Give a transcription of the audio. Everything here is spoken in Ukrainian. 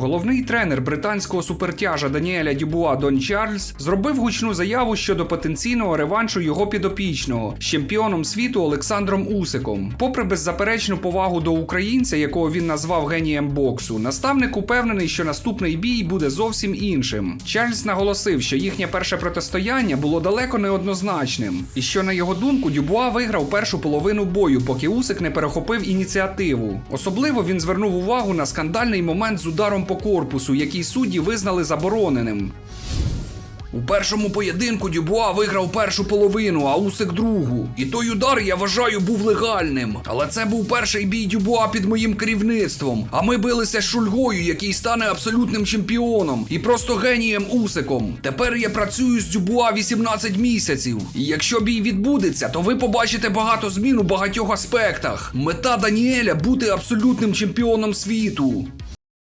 Головний тренер британського супертяжа Даніеля Дюбуа Дон Чарльз зробив гучну заяву щодо потенційного реваншу його підопічного з чемпіоном світу Олександром Усиком. Попри беззаперечну повагу до українця, якого він назвав генієм боксу, наставник упевнений, що наступний бій буде зовсім іншим. Чарльз наголосив, що їхнє перше протистояння було далеко неоднозначним, і що на його думку Дюбуа виграв першу половину бою, поки Усик не перехопив ініціативу. Особливо він звернув увагу на скандальний момент з ударом по корпусу, який судді визнали забороненим. У першому поєдинку Дюбуа виграв першу половину, а Усик другу. І той удар, я вважаю, був легальним. Але це був перший бій Дюбуа під моїм керівництвом. А ми билися з Шульгою, який стане абсолютним чемпіоном і просто генієм Усиком. Тепер я працюю з Дюбуа 18 місяців. І якщо бій відбудеться, то ви побачите багато змін у багатьох аспектах. Мета Даніеля бути абсолютним чемпіоном світу.